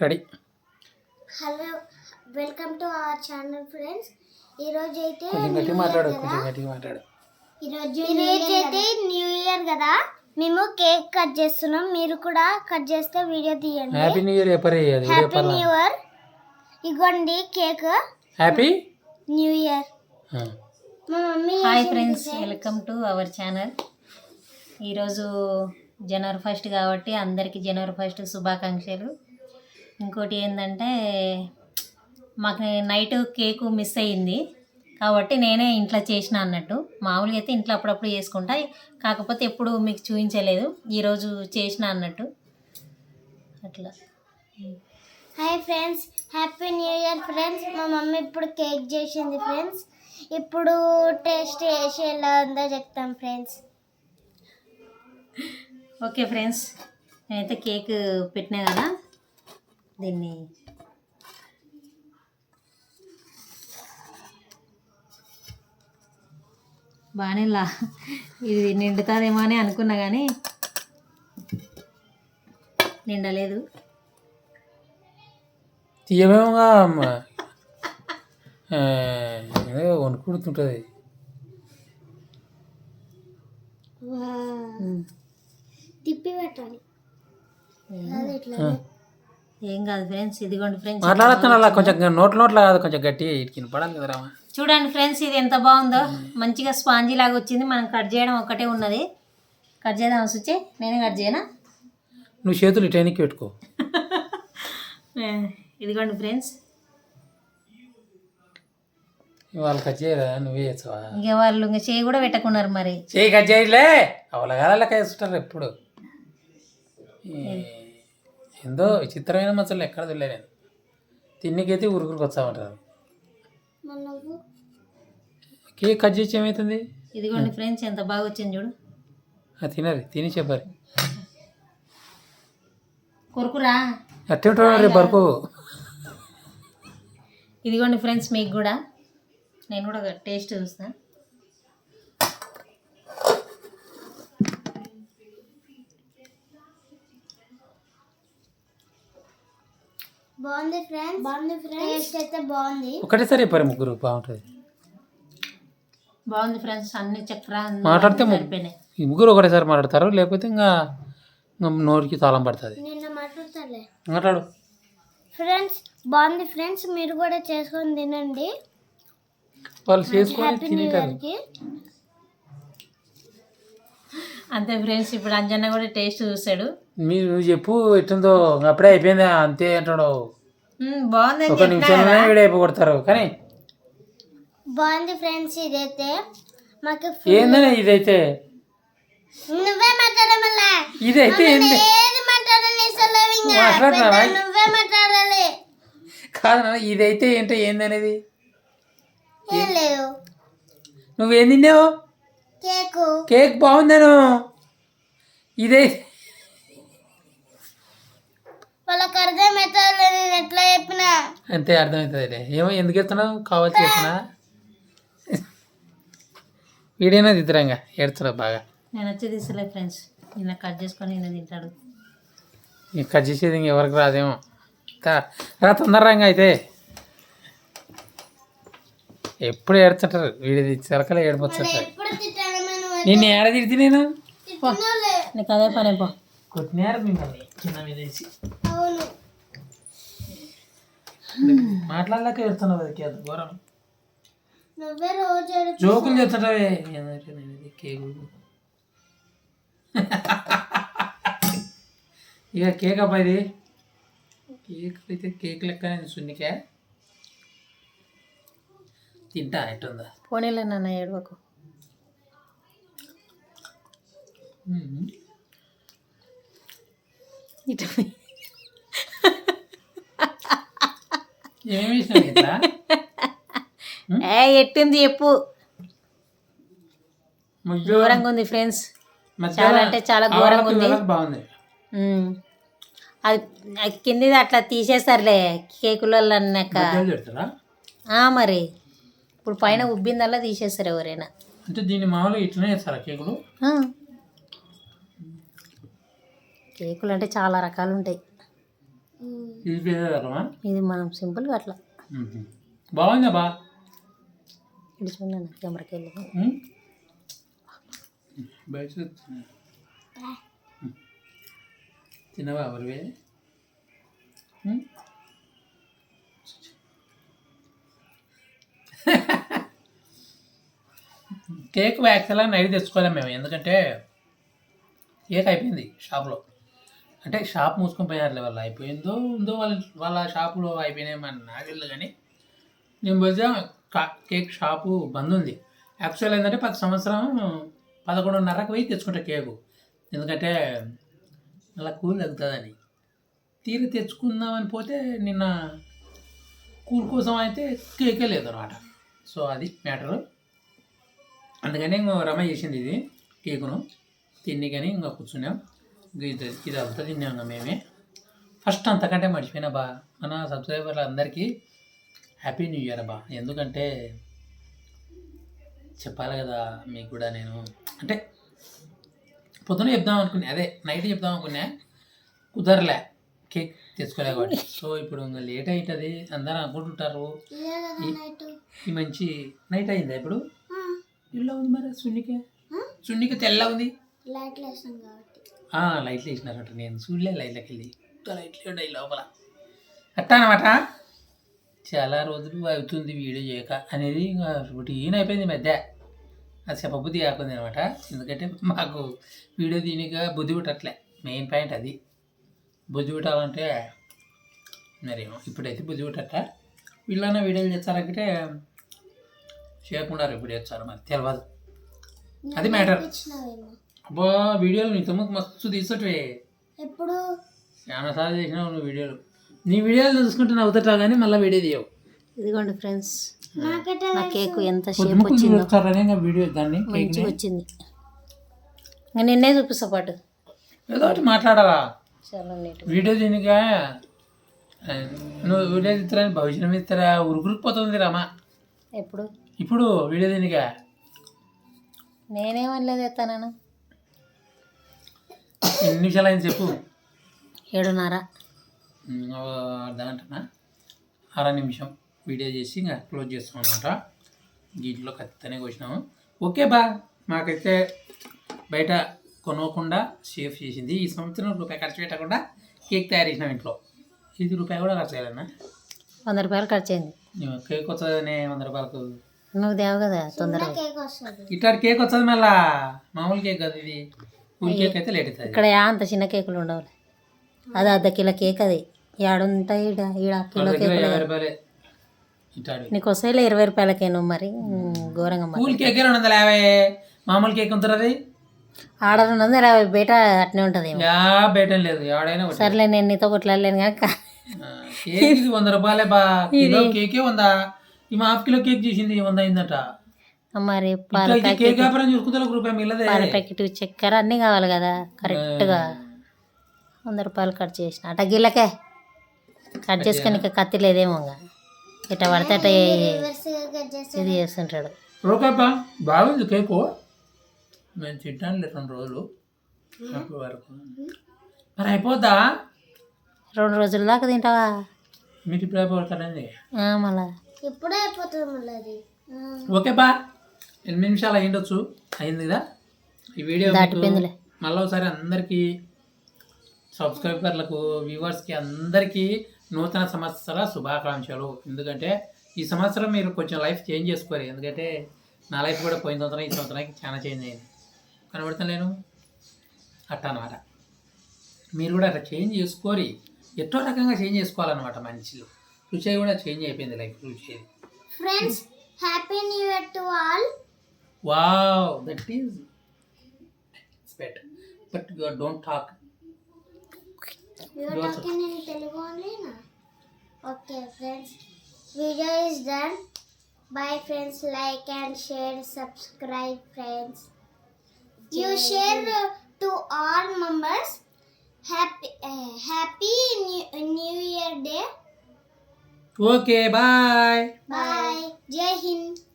Ready. Hello welcome to our channel friends. ఈరోజు అయితే కొంచెం గట్టిగా మాట్లాడు కొంచెం గట్టిగా మాట్లాడు. ఈరోజు ఈరోజు అయితే న్యూ ఇయర్ కదా. మేము కేక్ కట్ చేస్తున్నాం. మీరు కూడా కట్ చేస్తే వీడియో తీయండి. హ్యాపీ న్యూ ఇయర్ చెప్పరే అది హ్యాపీ న్యూ ఇయర్ ఇగోండి కేక్. హ్యాపీ న్యూ ఇయర్ మా mummy hi friends. Welcome to our channel ఈరోజు జనవరి ఫస్ట్ కాబట్టి అందరికీ జనవరి ఫస్ట్ శుభాకాంక్షలు. ఇంకోటి ఏంటంటే మాకు నైట్ కేకు మిస్ అయ్యింది. కాబట్టి నేనే ఇంట్లో చేసిన అన్నట్టు. మామూలుగా అయితే ఇంట్లో అప్పుడప్పుడు చేసుకుంటా. కాకపోతే ఎప్పుడు మీకు చూపించలేదు. ఈరోజు చేసిన అన్నట్టు. అట్లా. Hi friends happy new year friends మా మమ్మీ ఇప్పుడు కేక్ చేసింది ఫ్రెండ్స్ ఇప్పుడు టేస్ట్ చేసి ఎలా ఉందో చెప్తాం ఫ్రెండ్స్ ఓకే ఫ్రెండ్స్ నేనైతే కేక్ పెట్టినా కదా. దీన్ని బాగానే లా ఇది నిండుతుందేమో అని అనుకున్నా కానీ నిండలేదు. తీయమేమోగా వణుకుడుతుంటుంది. తిప్పి పెట్టాలి. ఏం కాదు ఫ్రెండ్స్ ఇదిగోండి ఫ్రెండ్స్. మాట్లాడుతున్నా కొంచెం నోట్ల నోట్ల కాదు కొంచెం గట్టిగా ఇటుకిన పడాలి కదా రామా చూడండి ఫ్రెండ్స్ ఇది ఎంత బాగుందో. మంచిగా స్పాంజీ లాగా వచ్చింది. మనం కట్ చేయడం ఒకటే ఉన్నది. కట్ చేద్దాం సుచి? నేనే కట్ చేయనా? నువ్వు చేతులు ఇటైనకి పెట్టుకో. ఇదిగోండి ఫ్రెండ్స్. వాళ్ళు కట్ చేయరా? నువ్వే ఇక వాళ్ళు ఇంకా చేయి కూడా పెట్టకున్నారు మరి. చేయి కట్ చేయలే అవలగాలక వేస్తుంటారు ఎప్పుడు. ఏందో విచిత్రమైన మచ్చలు ఎక్కడ తెలియదు నేను. తిన్నికైతే మన నువ్వు? కేక్ కట్ చేసి ఏమవుతుంది ఇదిగోండి ఫ్రెండ్స్ ఎంత బాగా వచ్చింది చూడు. తినరు తిని చెప్పారు. కొరుకురా. అట్టే వరకు ఇదిగోండి ఫ్రెండ్స్ మీకు కూడా. నేను కూడా టేస్ట్ చూస్తా. బాగుంది ఫ్రెండ్స్ బాగుంది ఫ్రెండ్స్ టేస్ట్ అయితే బాగుంది. ఒకటేసారి చెప్పారు ముగ్గురు బాగుంటుంది. బాగుంది ఫ్రెండ్స్ అన్ని చక్ర మాట్లాడితే సరిపోయినాయి ఈ ముగ్గురు ఒకటేసారి మాట్లాడతారు లేకపోతే ఇంకా నోటికి తాళం పడుతుంది. నిన్న మాట్లాడతాలే. మాట్లాడు. ఫ్రెండ్స్ బాగుంది ఫ్రెండ్స్ మీరు కూడా చేసుకొని తినండి. వాళ్ళు చేసుకొని కి అంతే ఫ్రెండ్స్ ఇప్పుడు అంజన్న కూడా టేస్ట్ చూసాడు మీరు చెప్పు ఎట్టుందో ఇంకా అప్పుడే అయిపోయిందా అంతే అంటాడు. ఒక నిమిషంలోనే అయిపోగొడతారు కానీ బాగుంది ఫ్రెండ్స్ ఇదైతే. మాకు ఏందని ఇదైతే? నువ్వే మాట్లాడే మళ్ళా ఇదైతే ఏంది? ఏది మాట్లాడని అసలు ఇంకా మాట్లాడుతున్నావా? పెద్ద నువ్వే మాట్లాడాలి. కాదు నాన్న, ఇదైతే ఏంటో ఏందనేది? ఏం లేదు. నువ్వేం తిన్నావు? కేకు. కేక్ బాగుందను? ఇదే వాళ్ళకి అర్థమవుతుంది నేను ఎట్లా చెప్పినా. అంతే అర్థమవుతుంది ఏమో ఎందుకు ఎత్తున్నావు కావచ్చు చేస్తున్నా? వీడైనా తిద్దరంగా ఏడుతున్నావు బాగా? నేను వచ్చి తీసలే ఫ్రెండ్స్. నిన్న కట్ చేసుకొని నిన్న తింటాడు. నీకు కట్ చేసేది ఇంకెవరికి రాదేమో. తా- రా తొందరగా అయితే. ఎప్పుడు ఏడుతుంటారు వీడిది చిలకలే ఏడిపోతుంటారు ఎప్పుడు తిట్టానమ్మా నువ్వు నిన్ను ఏడ తిడితే నేను? తిట్టినోలే. నీకు అదే పని పో. కొట్టినారు మిమ్మల్ని చిన్న మీద వేసి. అవును. మాట్లాడలేక ఏడుతున్నావు అది కేదు ఘోరం. నువ్వే రోజు ఏడుపు. జోకులు చెప్తుంటావే ఏందంటే నేను ఇది కేకు ఇక కేక్ అబ్బా ఇది. కేక్ అయితే కేక్ లెక్క నేను సున్నికే. తింటా ఎట్టుందా? పోనీలే నాన్న ఏడవకు. ఇటు పోయి. ఏ ఎట్టింది చెప్పు. ఘోరంగా ఉంది ఫ్రెండ్స్. చాలా అంటే చాలా ఘోరంగా ఉంది. అది కిందిది అట్లా తీసేస్తారులే కేకులలో అన్నాక. మరి. ఇప్పుడు పైన ఉబ్బిందల్లా తీసేస్తారు ఎవరైనా. అంటే దీన్ని మామూలుగా ఇట్లనే చేస్తారా కేకులు. కేకులు అంటే చాలా రకాలు ఉంటాయి. ఇది వేసేదమ్మా ఇది మనం సింపుల్గా అట్లా. బాగుందా బా? ఇడుచుకున్నాను కెమెరాకి వెళ్ళి ఉమ్. బయట. తినవా ఎవరివే. కేక్ యాక్చువల్గా నైట్ తెచ్చుకోలేము మేము ఎందుకంటే కేక్ అయిపోయింది షాప్లో. అంటే షాప్ మూసుకొని పోయారు వాళ్ళు. అయిపోయిందో ఉందో వాళ్ళ వాళ్ళ షాపులో అయిపోయినాయి మన నాకు తెలియదు కానీ. నేను పోతే కేక్ షాపు బంద్ ఉంది. యాక్చువల్ ఏంటంటే పది సంవత్సరం పదకొండున్నరకు పోయి తెచ్చుకుంటా కేకు. ఎందుకంటే అలా కూల్ తగ్గుతుందని. తీరి తెచ్చుకుందామని పోతే నిన్న కూల్ కోసం అయితే కేకే లేదు అనమాట సో అది మ్యాటరు. అందుకని ఇంకో రమ చేసింది ఇది కేకును. తిని కానీ ఇంకా కూర్చున్నాం. ఇది ఇది అంతా తిన్నాం ఇంకా మేమే. ఫస్ట్ అంతకంటే మర్చిపోయినా బా. మన సబ్స్క్రైబర్లు అందరికీ హ్యాపీ న్యూ ఇయర్ బా. ఎందుకంటే చెప్పాలి కదా మీకు కూడా నేను. అంటే పొద్దున చెప్దాం అనుకున్నా. అదే నైట్ చెప్దాం అనుకున్నా. కుదరలే. కేక్ తెచ్చుకోలే కాబట్టి. సో ఇప్పుడు ఇంకా లేట్ అవుతుంది అందరూ అనుకుంటుంటారు. ఈ- మంచి నైట్ అయిందా ఇప్పుడు? ఇలా ఉంది మరి సున్నికే. సున్నికే తెల్ల ఉంది. ఆ, లైట్లు వేసినారట నేను చూడలే లైట్లకి వెళ్ళి. లైట్లు ఉన్నాయి లోపల. అట్టా అనమాట చాలా రోజులు అవుతుంది వీడియో చేయక అనేది ఇంకా రొటీన్ అయిపోయింది మధ్య. అది చెప్పబుద్ధి కాకుంది అనమాట. ఎందుకంటే మాకు వీడియో దీనిగా బుద్ధి పుట్టట్లే. మెయిన్ పాయింట్ అది. బుద్ధి పుట్టాలంటే మరి ఇప్పుడైతే బుద్ధి పుట్టట వీళ్ళన్నా వీడియోలు చేస్తారంటే చేయకుండా ఇప్పుడు చేస్తారు మరి. తెలియదు అది మ్యాటర్ అబ్బా వీడియోలు నీ తమ్ముకు మస్తు తీసటవే ఎప్పుడు? చాలా సార్లు చేసినావు నువ్వు వీడియోలు. నీ వీడియోలు చూసుకుంటే నవ్వుతుంటావు కానీ మళ్ళీ వీడియో తీయవు. ఇదిగోండి ఫ్రెండ్స్ నా కేక్ ఎంత షేప్ వచ్చిందో. వీడియో దాన్ని మంచిగా వచ్చింది. ఇంకా నిన్నే చూపిస్తా పాటు. ఏదో ఒకటి మాట్లాడవా? చాలా నీట్ వీడియో దీనిగా నువ్వు వీడియో తీస్తారని భవిష్యత్తు ఇస్తారా ఉరుకురుకుపోతుంది రామా. ఎప్పుడు? ఇప్పుడు వీడియో దీనిగా నేనేమనలేదు ఎత్తాను ఎన్ని నిమిషాలు అయింది చెప్పు. ఏడున్నర. ఉమ్, ఓ అర్ధ గంటనా అర నిమిషం వీడియో చేసి ఇంకా క్లోజ్ చేస్తాం అనమాట దీంట్లో ఖచ్చితంగా వచ్చినాము ఓకే బా మాకైతే బయట కొనకుండా సేఫ్ చేసింది. ఈ సంవత్సరం రూపాయి ఖర్చు పెట్టకుండా కేక్ తయారు చేసినాం ఇంట్లో. ఇది రూపాయి కూడా ఖర్చు చేయాలన్నా వంద రూపాయలు ఖర్చు అయింది. కేక్ వస్తుందనే వంద రూపాయలకు? నువ్వు దేవు కదా తొందరగా. కేక్ వస్తుంది. ఇట్లాంటి కేక్ వస్తుంది మళ్ళా? మామూలు కేక్ కదా ఇది. కేక్ అయితే లేట్ అవుతుంది. ఇక్కడ యా అంత చిన్న కేకులు ఉండవు అది అర్ధ కిలో కేక్ అది. ఏడుంటాయి ఈడ ఈడ కిలో యాభై ఇట్లాంటి నీకు వస్తాయిలే ఇరవై రూపాయలకేను మరి. ఘోరంగా కూల్ కేక్ రెండు వందల యాభై. మామూలు కేక్ ఉంటుంది? రెండు వందల ఇరవై బయట అట్నే ఉంటుంది యా బయటం లేదు. ఎవడైనా ఒకటి. సర్లే నేను నీతో కొట్లాడలేను కనుక కేక్ వంద రూపాయలే బా. కేకే వంద. ఈ హాఫ్ కిలో కేక్ చేసింది వంద అయిందట. మరి పాల ప్యాకెట్ చక్కెర అన్నీ కావాలి కదా కరెక్ట్గా. వంద రూపాయలు కట్ చేసిన. అట గిల్లకే కట్ చేసుకొని ఇక కత్తి లేదేమో ఇంకా. ఇట్ట పడితే చేస్తే ఇది చేస్తుంటాడు. బాగుంది కేకు. నేను తింటాను రెండు రోజులు. వరకు. మరి అయిపోద్దా? రెండు రోజుల దాకా తింటావా? మీరు ఇప్పుడు అయిపోతారండి ఆ, మళ్ళా. ఇప్పుడే అయిపోతుంది మళ్ళీ. ఓకే బా. ఎనిమిది నిమిషాలు అయ్యిండొచ్చు? అయింది కదా? ఈ వీడియో మళ్ళీ ఒకసారి అందరికీ సబ్స్క్రైబర్లకు వ్యూవర్స్కి అందరికీ నూతన సంవత్సర శుభాకాంక్షలు. ఎందుకంటే ఈ సంవత్సరం మీరు కొంచెం లైఫ్ చేంజ్ చేసుకోరు. ఎందుకంటే నా లైఫ్ కూడా పోయిన సంవత్సరం ఈ సంవత్సరానికి చాలా చేంజ్ అయింది. కనబడతాను నేను అట్టా అనమాట మీరు కూడా అట్లా చేంజ్ చేసుకోరి. ఎట్టో రకంగా చేంజ్ చేసుకోవాలన్నమాట మనుషులు. రుచి కూడా చేంజ్ అయిపోయింది లైఫ్ రుచి. Friends happy new year to all Wow, that is it's better. But you don't talk. You are talking in Telugu only na? Okay, friends. Video is done. Bye, friends. Like and share, subscribe, friends. You share to all members. Happy, uh, happy new, new Year Day. Okay, bye. Bye. Jai Hind.